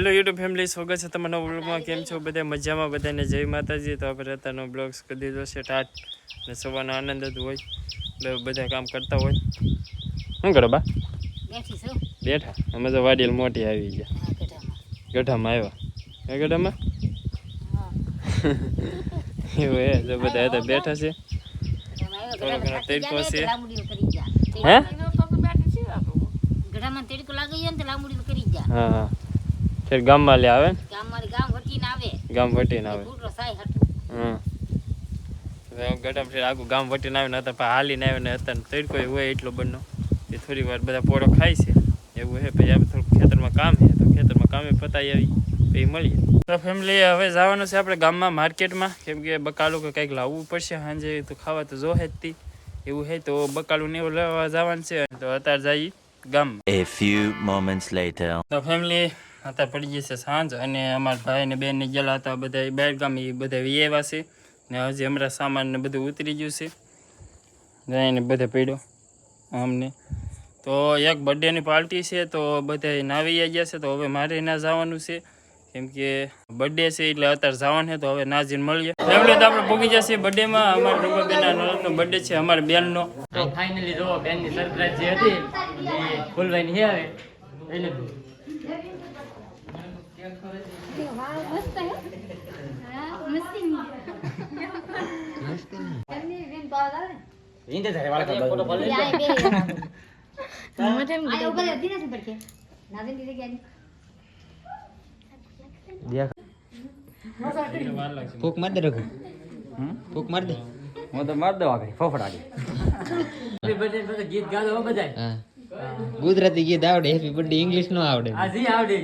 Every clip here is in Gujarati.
હેલો યુટ્યુબ ફેમિલી સ્વાગત છે તમારા બ્લોગમાં કેમ છો બધા? મજામાં બધાને? જય માતાજી. તો આપણે અત્યારનો બ્લોગ્સ કરી દીધો છે ટાટ ને સવારનો આનંદ જ હોય. એટલે બધા કામ કરતા હોય. શું કરો બા? બેઠા અમે તો વાડીલ મોટી આવી ગયા. ગઢામાં. ગઢામાં આવ્યા? કયા ગઢામાં? એવું એ તો બધા હતા બેઠા છે. થોડા ઘણા ગઢામાં છે. હે? ગઢામાં તેડકો લાગી જાય ને તો લાંબુડીઓ કરી જા. હા હા. ફેર ગામમાં લે આવે? ગામ વટીને આવે. ગામ વટીને આવે. ગઢામાં ફેર આખું ગામ વટીને આવે ને હતા પણ હાલીને આવે ને હતા તડકો હોય એટલો બંને એ થોડી વાર બધા પોળો ખાય છે. એવું છે પછી આપણે થોડુંક ખેતરમાં કામ છે તો ખેતરમાં કામે પતાવી આવી પછી મળીએ. તો ફેમિલી હવે જવાનું છે આપણે ગામમાં માર્કેટમાં. કેમ કે બકાલું કે કંઈક લાવવું પડશે સાંજે તો ખાવા તો જો જ એવું છે તો બકાલું ને એવું લેવા જવાનું છે. તો અત્યારે જઈએ. ગામમાં એ ફ્યુ મોમેન્ટ્સ લેટર તો ફેમિલી અત્યારે પડી ગઈ છે સાંજ અને અમારા ભાઈ ને બેન ને ગયેલા હતા બધા બહાર ગામ એ બધા આવ્યા છે. ને હજી હમણાં સામાન ને બધું ઉતરી ગયું છે. જઈને બધે પડ્યો અમને. તો એક બર્થડેની પાર્ટી છે તો બધા નાવી ગયા છે તો હવે મારે ના જવાનું છે. કેમ કે બર્થડે છે એટલે અત્યારે જવાનું છે તો હવે નાજીને મળીએ. ફેમિલી તો આપણે ભોગી જશે બર્થડેમાં અમારા રૂપાબેનના નણંદનો બર્થડે છે અમારા બેનનો. તો ફાઇનલી જો બેનની સરપ્રાઈઝ જે હતી એ ફૂલવાઈ ની આવે એટલે ફોટો પાડી ફૂક માર દે રઘુ. ફૂક માર દે. હું તો માર દઉં આગળ ફફડા હેપી ગીત ગાતો હો બધાય. ગુજરાતી ગીત આવડે હેપી બર્થડે ઇંગ્લિશ નો આવડે. હાજી આવડે.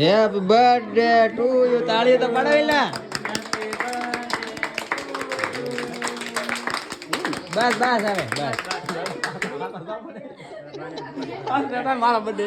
હેપી બર્થડે ટુ યુ તાળીઓ તો પડાવેલા બસ બસ હવે બસ. મારા બર્થડે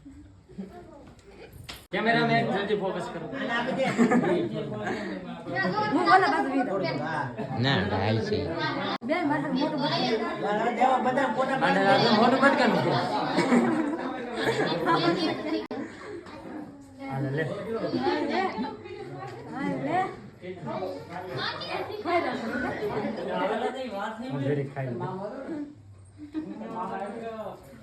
લાગે મેં ને પપ્પાને એમ કરે છે. ને હા, લાલ લીધું છે. એ વિડીયોમાં આવી જાય. એ. કેમેરામેન જલ્દી ફોકસ કરો ના હાલ છે અને આ મોટું પટકાનું છે હાલે લે હું જરીક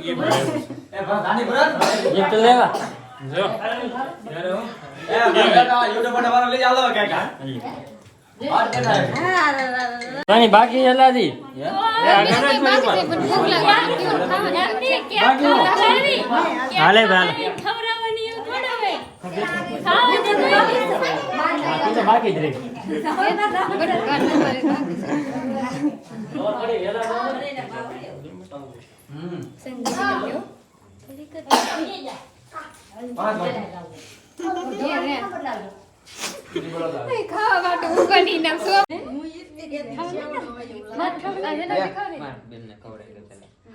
ગીત ગીત લેવા જો પાણી બાકી હેલાજી એ આગળ જ થોડી વાર. હાલે ભાલ બાકી તો બાકી જ રહી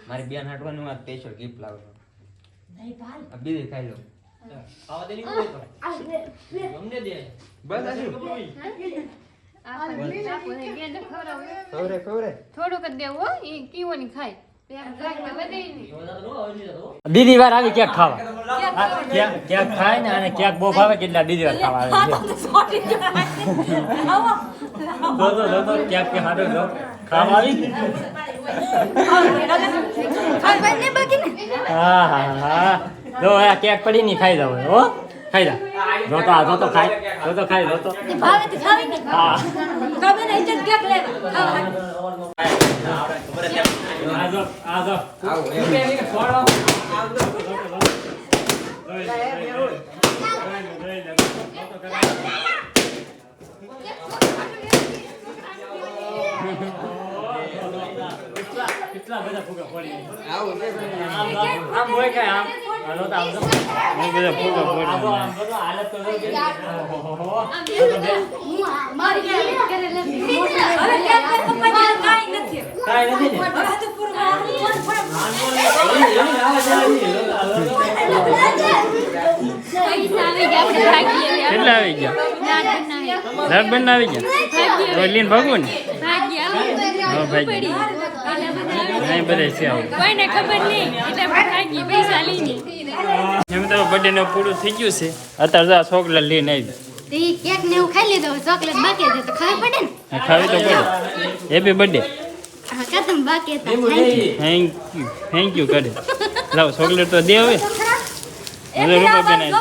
મારી બેન હાટવાનું આ સ્પેશિયલ ગિફ્ટ લાવ્યો બીજી ખાઈ લો ખાવા દે નહીં અમને દે બસ આશુ ખવરે ખવરે થોડુંક દેવું એ કીવો ની ખાય બીજી વાર આવી ક્યાંક ખાવા? ક્યાંક ક્યાંક ખાય ને અને ક્યાંક બહુ ભાવે કેટલા બીજી વાર ખાવા આવે ક્યાંક કે હાડો જો. ખાવા આવી? હા હા હા જો આ ક્યાંક પડી ની ખાઈ જાવ હો. ખાઈ જા. જો તો આ જો તો ખાય જો તો ખાય જો તો હા આ જો આ જો. કેટલા બધા ફુગા પડી આમ આમ હોય કે આમ? હાલો તો બધા આમ હાલત તો જો. કાંઈ નથી આવી ગયા. કેટલા આવી ગયા ના, ના, ના. લાખ આવી ગયા તો લઈને ભાગવું ને ભાગીએ હવે. હા ભાઈ પડી. એટલે બધા છે આવું. કોઈને ખબર નહીં એટલે આપણે પૈસા લઈને એમ તો બર્થડે નું પૂરું થઈ ગયું છે. અત્યારે તો કેક ને એવું ખાઈ લીધો ચોકલેટ બાકી હતી તો ખબર પડે ને? ખાવી તો પડે. હેપી બર્થડે હા, કદમ બાકી હતા. થેન્ક યુ થેન્ક યુ કરે. લાવ ચોકલેટ તો દે હવે. રૂપિયા રૂપા બેન આવી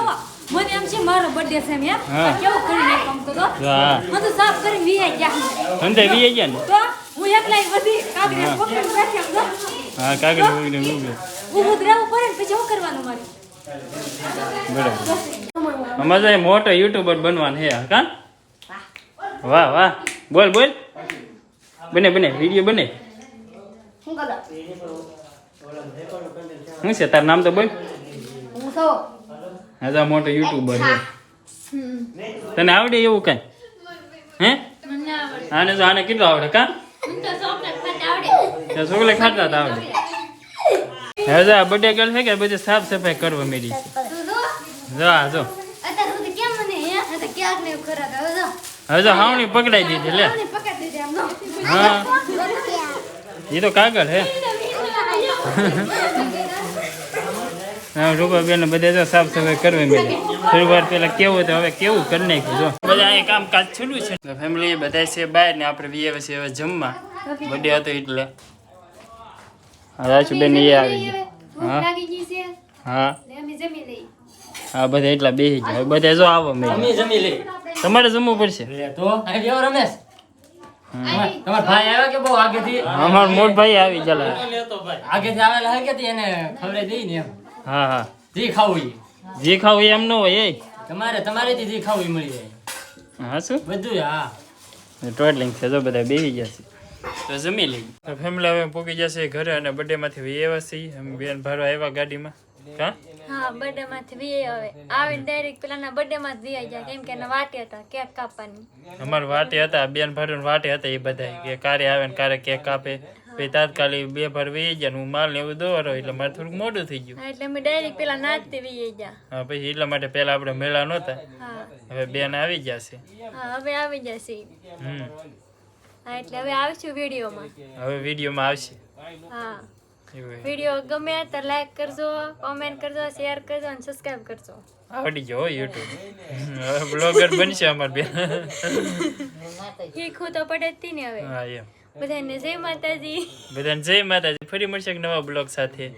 મને એમ છે મારો બર્થડે છે એમ એમ હા. કેવું કરી આમ તો જો. હા. તો સાફ કરી વીઆઈ ગયા. સમજાય વી ગયા ને? તો હું એકલા બધી કાગડી હા. પકડીને બેઠી આમ હા કાગળ ઉગડે ઉગડે ઊભું જ રહેવું પડે પછી શું કરવાનું મારે? બરાબર. અમારે તો મોટો યુટ્યુબર બનવાનું હે કા? વાહ વાહ. બોલ બોલ. બને બને વીડિયો બને. શું છે? તાર નામ તો બોલ. હું તો તો મોટો યુટ્યુબર છે. તને આવડે એવું કઈ? હે? મને આવડે. આને તો આને કેટલું આવડે કા? મને ખાતા આવડે. તો છોકરા ખાતા તો આવડે. આ બર્થડે ગર્લ છે કે બધી સાફ સફાઈ કરવા મેળી છે. જો. જો આ જો. અત્યાર સુધી કેમ મને હે? આ તો ક્યાંક ને એવું ખરા હવે જો. હવે તો હાવણી પકડાઈ દીધી લે. મને પકડી દીધી આમ જો. હા. એ તો કાગળ હા. રૂપાબેન બધા જો સાફ સફાઈ કરવી મેળી. થોડી પેલા કેવું તો હવે કેવું કરી નાખ્યું જો. બધા અહીં કામ કાજ છેલ્લું છે ફેમિલી બધા છે બહાર ને આપણે વીએ છે હવે જમવા. બર્થડે હતો એટલે. રાજુબેન એ આવી ગયા. હા. હા. હા બધા એટલા બેસી ગયા. બધા જો આવો મેં તમારે જમવું પડશે? તો. રમેશ. અમારો મોટ ભાઈ આવી ચાલે આગેથી આવેલા હે કે એને ખબર દઈ ને એમ? હા હા. જે ખાવું જે ખાવું એમ ન હોય એ. તમારે તમારેથી જે ખાવું મળી જાય. હા શું? બધું હા. ટોટલિંગ છે જો બધા બેસી ગયા છે. તો જમી લઈ તો ફેમિલી હવે પૂકી જશે ઘરે અને બર્થડે માંથી વી આવ્યા છીએ. અમે બેન ભારો આવ્યા ગાડીમાં. હા હા બર્થડે માંથી વી આવે આવીને ડાયરેક્ટ પેલાના બર્થડે માં જ વી જાય કેમ કે એના વાટે હતા કેક કાપવાની. અમાર વાટે હતા બેન ભારો વાટે હતા એ બધા કે કારે આવે ને કારે કેક કાપે પછી તાત્કાલિક બે ભર વી ગયા હું માલ ને એવું દોરો એટલે મારે થોડુંક મોડું થઈ ગયું. એટલે અમે ડાયરેક્ટ પેલા નાચતે વી ગયા. હા પછી એટલા માટે પેલા આપણે મેળા નહોતા. હવે બેન આવી ગયા છે. હા હવે આવી જશે હમ. હા એટલે હવે આવશું વિડીયોમાં. હવે વિડીયોમાં આવશે. હા. વીડિયો ગમે તો લાઈક કરજો કોમેન્ટ કરજો શેર કરજો અને સબસ્ક્રાઇબ કરજો. આવડી જો યુટ્યુબ હવે બ્લોગર બનશે અમાર બેન. શીખવું તો પડે જ ને હવે. હા એમ. બધાને જય માતાજી. બધાને જય માતાજી. ફરી મળશે એક નવા બ્લોગ સાથે.